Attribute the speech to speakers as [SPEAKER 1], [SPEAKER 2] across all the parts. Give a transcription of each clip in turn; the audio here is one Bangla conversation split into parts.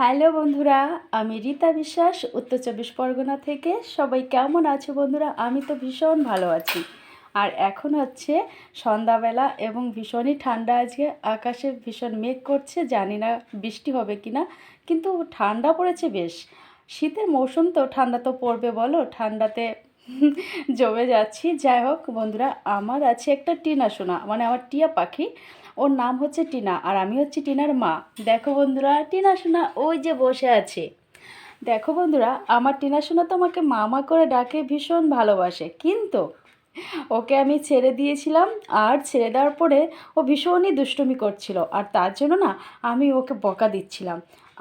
[SPEAKER 1] হ্যালো বন্ধুরা, আমি রীতা বিশ্বাস, উত্তর চব্বিশ পরগনা থেকে। সবাই কেমন আছো বন্ধুরা? আমি তো ভীষণ ভালো আছি। আর এখন হচ্ছে সন্ধ্যাবেলা এবং ভীষণই ঠান্ডা আজকে। আকাশে ভীষণ মেঘ করছে, জানি না বৃষ্টি হবে কি না কিন্তু ঠান্ডা পড়েছে বেশ। শীতের মৌসুম তো, ঠান্ডা তো পড়বে বলো, ঠান্ডাতে জমে যাচ্ছি। যাই হোক বন্ধুরা, আমার আছে একটা টিনা সোনা মানে আমার টিয়া পাখি। ওর নাম হচ্ছে টিনা আর আমি হচ্ছি টিনার মা। দেখো বন্ধুরা, টিনা সোনা ওই যে বসে আছে। দেখো বন্ধুরা, আমার টিনা সোনা তো আমাকে মামা করে ডাকে ভীষণ ভালোবাসে। কিন্তু ওকে আমি ছেড়ে দিয়েছিলাম আর ছেড়ে দেওয়ার পরে ও ভীষণই দুষ্টুমি করছিল। আর তার জন্য না আমি ওকে বকা দিচ্ছিলাম।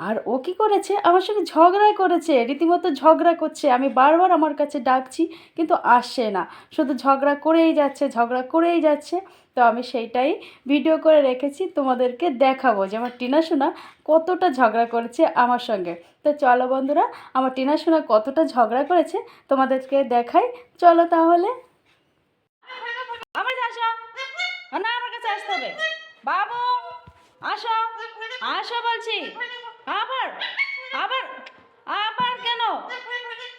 [SPEAKER 1] আর ও কি করেছে? আমার সঙ্গে ঝগড়া করেছে। রীতিমতো ঝগড়া করছে। আমি বারবার আমার কাছে ডাকছি, কিন্তু আসছে না। শুধু ঝগড়া করেই যাচ্ছে, ঝগড়া করেই যাচ্ছে। তো আমি সেইটাই ভিডিও করে রেখেছি, তোমাদেরকে দেখাবো যে আমার টিনা সোনা কতটা ঝগড়া করেছে আমার সঙ্গে। তো চলো বন্ধুরা, আমার টিনা সোনা কতটা ঝগড়া করেছে তোমাদেরকে দেখাই। চলো তাহলে। আমার না আমার কাছে আসতে হবে। বাবু, আসো। আসো বলছি। আবার? আবার? আবার কেন?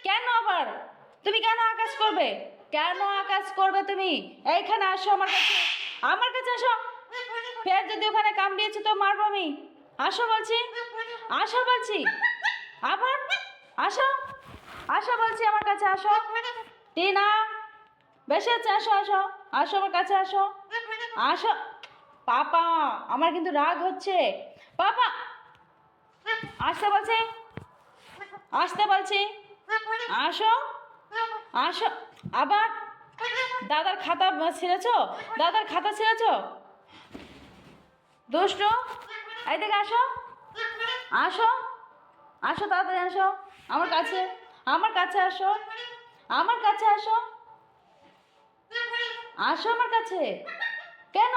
[SPEAKER 1] কেন আবার? তুমি কেন আকাশ করবে? কেন আকাশ করবে তুমি? এইখানে আসো আমার কাছে। আমার কাছে আসো। ফের যদি ওখানে কামড়িয়েছে তো মারবো আমি। আসো বলছি। আসো বলছি। আবার? আসো। আসো বলছি আমার কাছে আসো। টিনা বেশি আছে? আসো আসো। আসো আমার কাছে আসো। আসো। পাপা, আমার কিন্তু রাগ হচ্ছে। পাপা আসতে বলছি? আসতে বলছি? আসো। আসো। আবার? দাদার খাতা ছিঁড়েছ? দাদার খাতা ছিঁড়েছ? দুষ্ট এই দিকে আসো। আসো। আসো তাড়াতাড়ি আসো। আমার কাছে আমার কাছে আসো। আমার কাছে আসো। আসো আমার কাছে। কেন?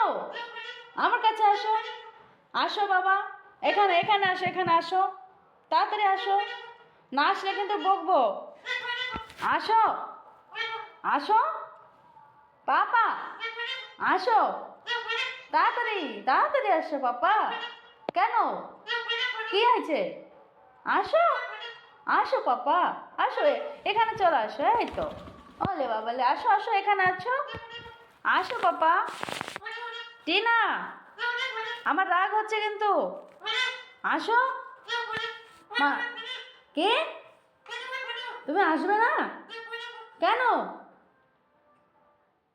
[SPEAKER 1] আমার কাছে আসো। আসো বাবা। এখানে এখানে আসো এখানে আসো। তাড়াতাড়ি আসো। না আসলে কিন্তু বকবো। আসো। আসো। পাপা, আসো। তাড়াতাড়ি তাড়াতাড়ি আসো পাপা। কেন? কি হয়েছে? আসো। আসো পাপা, আসো। এখানে চলে আসো, এই তো। ওলে বাবালে, আসো আসো, এখানে আছো। আসো পাপা। টিনা আমার রাগ হচ্ছে কিন্তু। আসো। মা, কে? তুমি আসবে না? কেন?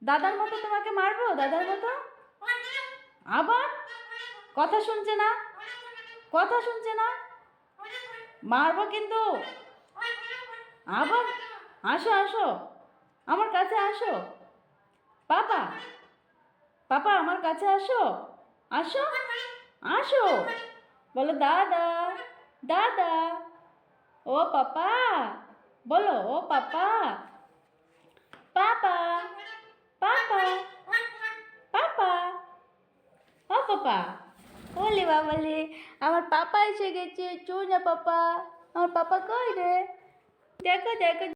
[SPEAKER 1] দাদার মতো তোমাকে মারবো? দাদার মতো? আবার? কথা শুনছে না? কথা শুনছে না? মারবো কিন্তু। আবার? আসো আসো। আমার কাছে আসো। পাপা পাপা, আমার কাছে আসো। আসো আসো। বলো, দাদা দাদা। ও পাপা, বলো, ও পাপা। পাপা পাপা পাপা। ও পাপা। ওলে বাবালে, আমার পাপা এসে গেছে। চো না, পাপা। আমার পাপা কই রে? দেখো দেখো।